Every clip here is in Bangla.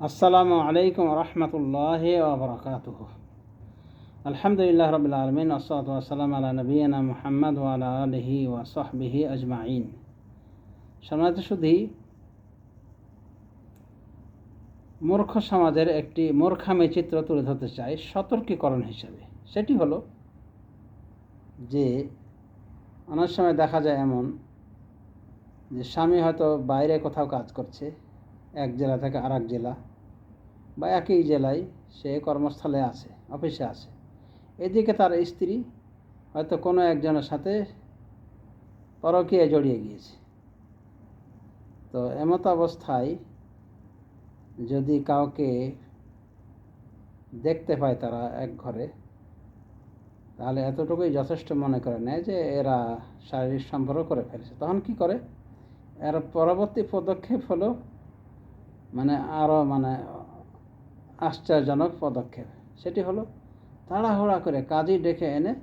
আসসালামু আলাইকুম রহমতুল্লাহ ওবরাকাত আলহামদুলিল্লাহ রবিল আলমিন ওসলাত ওসালাম আলা নবীনা মোহাম্মদ ওয়ালা আলহি ওয়াসবিহি আজমাইন। সম্মানিত শুধু মূর্খ সমাজের একটি মূর্খামি চিত্র তুলে ধরতে চাই সতর্কীকরণ হিসেবে। সেটি হলো যে, অনেক সময় দেখা যায় এমন যে স্বামী হয়তো বাইরে কোথাও কাজ করছে এক জেলা থেকে আর জেলা বা একই জেলায় সে কর্মস্থলে আছে, অফিসে আছে। এদিকে তার স্ত্রী হয়তো কোনো একজনের সাথে পরকীয়ায় জড়িয়ে গিয়েছে। তো এমত অবস্থায় যদি কাউকে দেখতে পায় তারা এক ঘরে, তাহলে এতটুকুই যথেষ্ট মনে করে নেয় যে এরা শারীরিক সম্পর্ক করে ফেলেছে। তখন কি করে? এর পরবর্তী পদক্ষেপ হলো মানে আরও মানে আশ্চর্যজনক পদক্ষেপ। সেটি হলো তাড়াহুড়া করে কাজী ডেকে এনে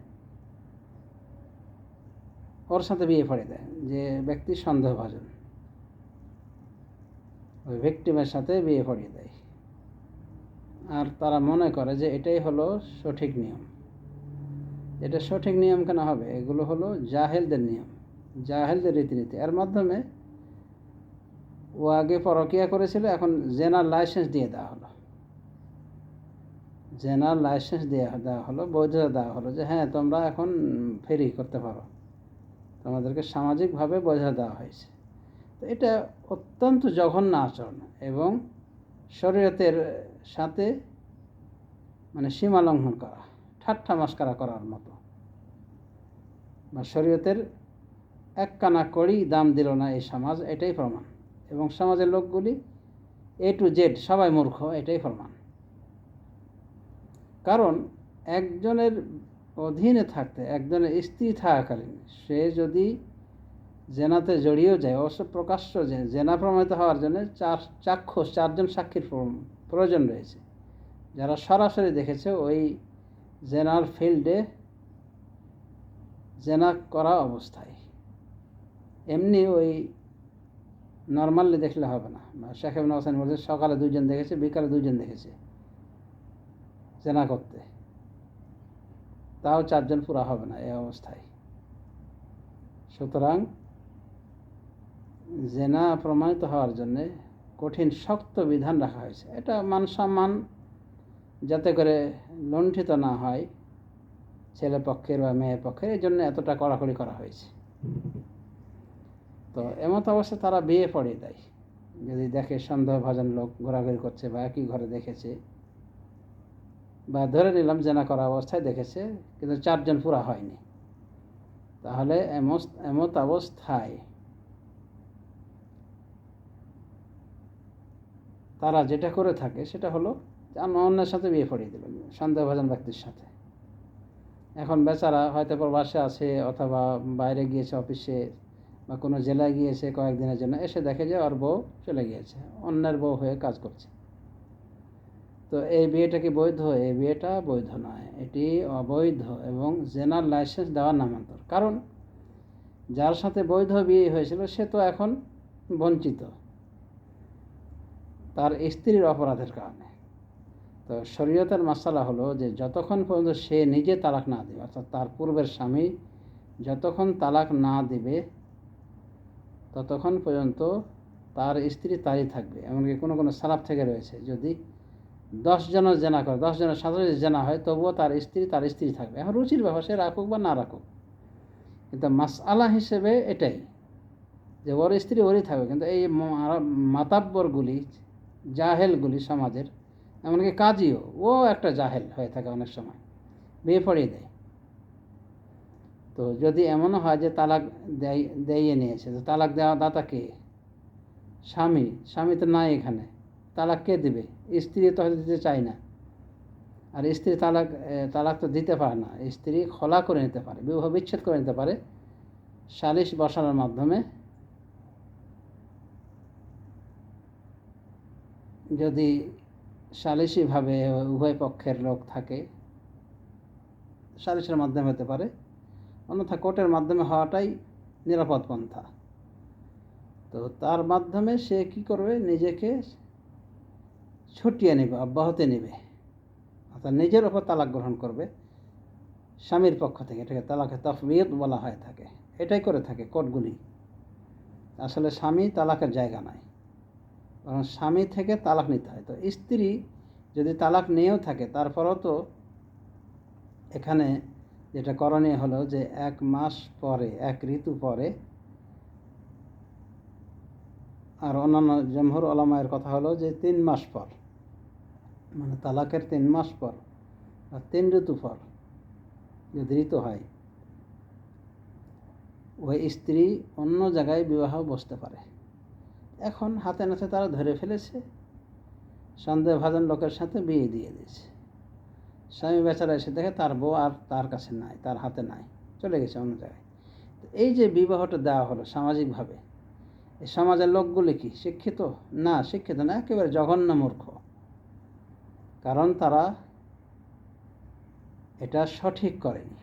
ওর সাথে বিয়ে পড়ে দেয়, যে ব্যক্তি সন্দেহভাজন। ওই ভিক্টিমের সাথে বিয়ে পড়িয়ে দেয়। আর তারা মনে করে যে এটাই হলো সঠিক নিয়ম। এটা সঠিক নিয়ম কেন হবে? এগুলো হলো জাহেলদের নিয়ম, জাহেলদের রীতিনীতি। এর মাধ্যমে ও আগে পরকিয়া করেছিল, এখন জেনার লাইসেন্স দিয়ে দেওয়া হলো। জেনার লাইসেন্স দেওয়া দেওয়া হলো, বৈধতা দেওয়া হলো যে হ্যাঁ তোমরা এখন ফেরি করতে পারো। তোমাদেরকে সামাজিকভাবে বোঝা দেওয়া হয়েছে। তো এটা অত্যন্ত জঘন্য আচরণ এবং শরীয়তের সাথে মানে সীমা লঙ্ঘন করা, ঠাট্টা মাস্কারা করার মতো। বা শরীয়তের এক কানা কড়ি দাম দিল না এই সমাজ, এটাই প্রমাণ। এবং সমাজের লোকগুলি এ টু জেড সবাই মূর্খ, এটাই প্রমাণ। কারণ একজনের অধীনে থাকতে, একজনের স্ত্রী থাকাকালীন সে যদি জেনাতে জড়িয়েও যায়, অবশ্য প্রকাশ্য যে, জেনা প্রমাণিত হওয়ার জন্য চার, চাক্ষুষ, চারজন সাক্ষীর প্রয়োজন রয়েছে। যারা সরাসরি দেখেছে, ওই জেনার ফিল্ডে জেনা করা অবস্থায়। এমনি ওই নর্মালি দেখলে হবে না। শেখ ইবনে বলছে, সকালে দুইজন দেখেছে, বিকালে দুইজন দেখেছে। জেনা করতে। তাও চারজন পুরা হবে না এই অবস্থায়। সুতরাং জেনা প্রমাণিত হওয়ার জন্যে কঠিন, শক্ত বিধান রাখা হয়েছে। এটা মান সম্মান যাতে করে লণ্ঠিত না হয় ছেলে পক্ষের বা মেয়ের পক্ষের এই জন্য এতটা কড়াকড়ি করা হয়েছে। তো এমত অবস্থায় তারা বিয়ে পড়িয়ে দেয় যদি দেখে সন্দেহভাজন লোক ঘোরাঘুরি করছে বা একই ঘরে দেখেছে, বা ধরে নিলাম জেনা করা অবস্থায় দেখেছে, কিন্তু চারজন পুরা হয়নি। তাহলে এমত অবস্থায় তারা যেটা করে থাকে সেটা হলো অন্যের সাথে বিয়ে পড়িয়ে দেবেন সন্দেহভাজন ব্যক্তির সাথে। এখন বেচারা হয়তো প্রবাসে আছে অথবা বাইরে গিয়েছে অফিসে বা কোনো জেলায় গিয়েছে কয়েকদিনের জন্য এসে দেখে যে ওর বউ চলে গিয়েছে, অন্যের বউ হয়ে কাজ করছে। তো এই বিয়েটা কি বৈধ? এই বিয়েটা বৈধ নয়। এটি অবৈধ এবং জেনার লাইসেন্স দেওয়ার নামান্তর। কারণ যার সাথে বৈধ বিয়ে হয়েছিল, সে তো এখন বঞ্চিত। তার স্ত্রীর অপরাধের কারণে। তো শরীয়তের মশালা হলো যে যতক্ষণ পর্যন্ত সে নিজে তালাক না দেবে, অর্থাৎ তার পূর্বের স্বামী যতক্ষণ তালাক না দেবে ততক্ষণ পর্যন্ত তার স্ত্রী তারই থাকবে। এমনকি কোনো কোনো সালাপ থেকে রয়েছে, যদি দশ জনের জেনা করে, দশ জনের যদি জেনা হয়, তবুও তার স্ত্রী তার স্ত্রী থাকবে। এখন রুচির ব্যাপার, সে রাখুক বা না রাখুক। কিন্তু মাসআলা হিসেবে এটাই, যে ওর স্ত্রী ওরই থাকবে। কিন্তু এই মাতাব্বরগুলি, জাহেলগুলি সমাজের, এমনকি কাজীও, ও একটা জাহেল হয়ে থাকে অনেক সময়। বিয়ে পড়িয়ে দেয়। তো যদি এমনও হয় যে তালাক দেয় দিয়ে নিয়েছে, তো তালাক দেওয়া দাতা কে? স্বামী স্বামী তো নাই এখানে। তালাক কে দেবে? স্ত্রী তো হয়তো দিতে চায় না। আর স্ত্রী তালাক তালাক তো দিতে পারে না। স্ত্রী খোলা করে নিতে পারে, বিবাহ বিচ্ছেদ করে নিতে পারে, সালিশ বসানোর মাধ্যমে। যদি সালিশিভাবে উভয় পক্ষের লোক থাকে, সালিশের মাধ্যমে হতে পারে। অন্যথা কোর্টের মাধ্যমে হওয়াটাই নিরাপদ পন্থা। তো তার মাধ্যমে সে কি করবে? নিজেকে ছুটিয়ে নেবে, অব্যাহতি নেবে। অর্থাৎ নিজের ওপর তালাক গ্রহণ করবে। স্বামীর পক্ষ থেকে এটাকে তালাকে তফবিয়ত বলা হয়ে থাকে। এটাই করে থাকে কোর্টগুলি। আসলে স্বামী তালাকের জায়গা নয় কারণ স্বামী থেকে তালাক নিতে হয়। তো স্ত্রী যদি তালাক নিয়েও থাকে, তারপরও তো এখানে যেটা করণীয় হলো যে এক মাস পরে, এক ঋতু পরে আর অন্যান্য জমহুর আলামায়ের কথা হলো যে তিন মাস পর মানে তালাকের তিন মাস পর বা তিন ঋতু পর যদি ঋতু হয়, ওই স্ত্রী অন্য জায়গায় বিবাহ বসতে পারে। এখন হাতে নাতে তারা ধরে ফেলেছে, সন্দেহভাজন লোকের সাথে বিয়ে দিয়ে দিয়েছে। স্বামী বেচারা এসে দেখে তার বউ আর তার কাছে নাই, তার হাতে নাই, চলে গেছে অন্য জায়গায়। এই যে বিবাহটা দেওয়া হলো সামাজিকভাবে, এই সমাজের লোকগুলি কি শিক্ষিত? না শিক্ষিত না, একেবারে জঘন্য মূর্খ। কারণ তারা এটা সঠিক করেনি।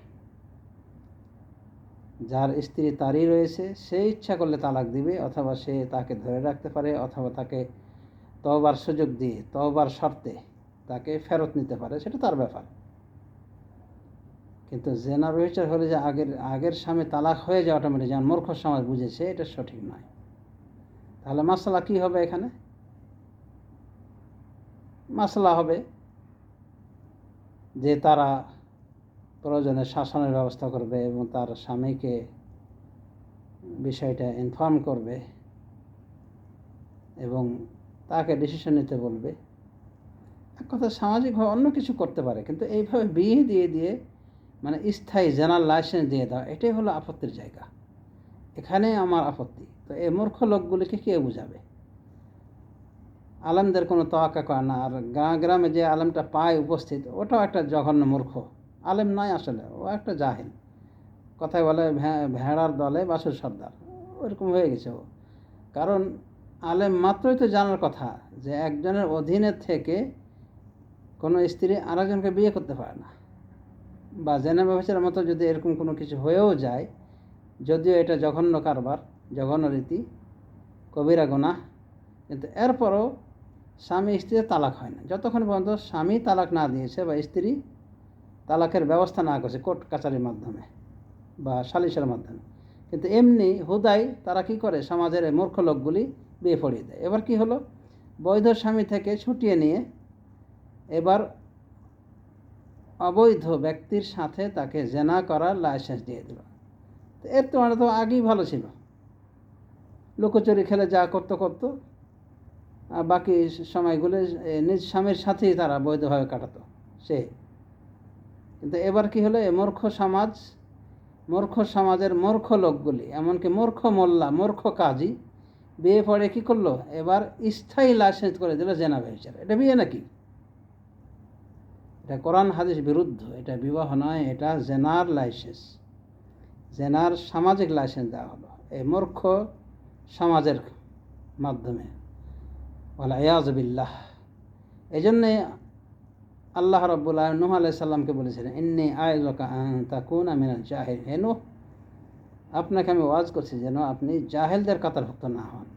যার স্ত্রী তারই রয়েছে, সে ইচ্ছা করলে তালাক দিবে, অথবা সে তাকে ধরে রাখতে পারে, অথবা তাকে তবার সুযোগ দিয়ে তবার শর্তে তাকে ফেরত নিতে পারে, সেটা তার ব্যাপার। কিন্তু জেনার বিচার হলে যে আগের আগের স্বামী তালাক হয়ে যায় অটোমেটিক যেমন মূর্খ সমাজ বুঝেছে, এটা সঠিক নয়। তাহলে মাসালা কি হবে এখানে? মাসলা হবে যে তারা প্রয়োজনে শাসনের ব্যবস্থা করবে এবং তার স্বামীকে বিষয়টা ইনফর্ম করবে এবং তাকে ডিসিশন নিতে বলবে। কথা সামাজিকভাবে অন্য কিছু করতে পারে, কিন্তু এইভাবে বিয়ে দিয়ে দিয়ে মানে স্থায়ী জেনারেল লাইসেন্স দিয়ে দেওয়া এটাই হলো আপত্তির জায়গা। এখানে আমার আপত্তি। তো এই মূর্খ লোকগুলিকে কে বুঝাবে? আলেমদের কোনো তোয়াক্কা করে না। আর গ্রাম, গ্রামে যে আলেমটা পায় উপস্থিত, ওটাও একটা জঘন্য মূর্খ। আলেম নয় আসলে, ও একটা জাহিল। কথায় বলে ভেড়ার দলে বাসুর সর্দার। ওরকম হয়ে গেছে ও। কারণ আলেম মাত্রই তো জানার কথা যে একজনের অধীনে থেকে কোনো স্ত্রী আরেকজনকে বিয়ে করতে পারে না। বা জেনে ব্যবসার মতো যদি এরকম কোনো কিছু হয়েও যায়, যদিও এটা জঘন্য কারবার, জঘন্য রীতি, কবিরা গোনা কিন্তু এরপরও স্বামী স্ত্রীর তালাক হয় না। যতক্ষণ পর্যন্ত স্বামী তালাক না দিয়েছে বা স্ত্রী তালাকের ব্যবস্থা না করছে কোর্ট কাচারির মাধ্যমে বা সালিশের মাধ্যমে, কিন্তু এমনি হুদাই তারা কি করে? সমাজের মূর্খ লোকগুলি বিয়ে পড়িয়ে দেয়। এবার কি হলো? বৈধ স্বামী থেকে ছুটিয়ে নিয়ে এবার অবৈধ ব্যক্তির সাথে তাকে জেনা করার লাইসেন্স দিয়ে দিল। এর তো মানে তো আগেই ভালো ছিল। লুকোচুরি খেলে যা করতো করতো। আর বাকি সময়গুলো নিজ স্বামীর সাথেই তারা বৈধভাবে কাটাতো, সে। কিন্তু এবার কি হলো? এ মূর্খ সমাজ, মূর্খ সমাজের মূর্খ লোকগুলি, এমনকি মূর্খ মোল্লা, মূর্খ কাজী বিয়ে পড়ে কী করল? এবার স্থায়ী লাইসেন্স করে দিল জেনা এটা বিয়ে নাকি? এটা কোরআন হাদিস বিরুদ্ধ, এটা বিবাহ নয়, এটা জেনার লাইসেন্স। জেনার সামাজিক লাইসেন্স দেওয়া হলো, এই মূর্খ সমাজের মাধ্যমে। বলা ইয়াজবিল্লাহ এই জন্যে আল্লাহ রব্বুল্লাহ নুহ আলাই সাল্লামকে বলেছিলেন, ইন্নি আয়োজকা তাকুন আমিনা জাহির হেনু আপনাকে আমি ওয়াজ করছি যেন আপনি জাহেলদের কাতারভুক্ত না হন।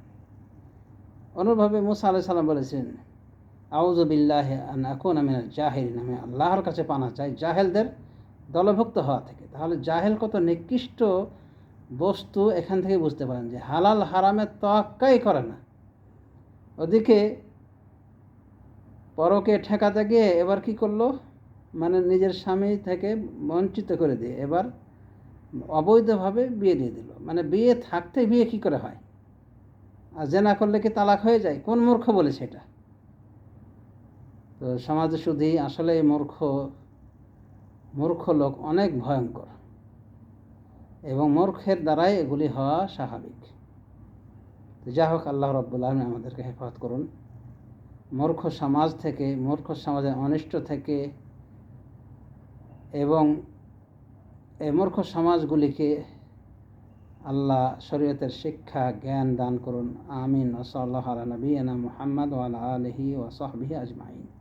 অনুরূপভাবে মুসা আলাই সাল্লাম বলেছেন আউজবিল্লাহ আকুন আমিনা জাহির আমি আল্লাহর কাছে পানা চাই জাহেলদের দলভুক্ত হওয়া থেকে। তাহলে জাহেল কত নিকৃষ্ট বস্তু এখান থেকে বুঝতে পারেন যে হালাল হারামের তোয়াক্কাই করে না। ওদিকে পরকে ঠেকাতে গিয়ে এবার কি করল? মানে নিজের স্বামী থেকে বঞ্চিত করে দিয়ে এবার অবৈধভাবে বিয়ে দিয়ে দিল। মানে বিয়ে থাকতে বিয়ে কি করে হয়? আর জেনা করলে কি তালাক হয়ে যায়? কোন মূর্খ বলে এটা? তো সমাজে শুধু আসলে মূর্খ মূর্খ লোক অনেক ভয়ঙ্কর। এবং মূর্খের দ্বারাই এগুলি হওয়া স্বাভাবিক। তো যা হোক, আল্লাহ রব্বুল আমাদেরকে হেফাজত করুন। মূর্খ সমাজ থেকে, মূর্খ সমাজের অনিষ্ট থেকে, এবং এই মূর্খ সমাজগুলিকে আল্লাহ শরীয়তের শিক্ষা, জ্ঞান দান করুন। আমিন। ওসল্লাহ নবীনা মোহাম্মদ ওয়াল আলহি ওসহবিহি আজমাইন।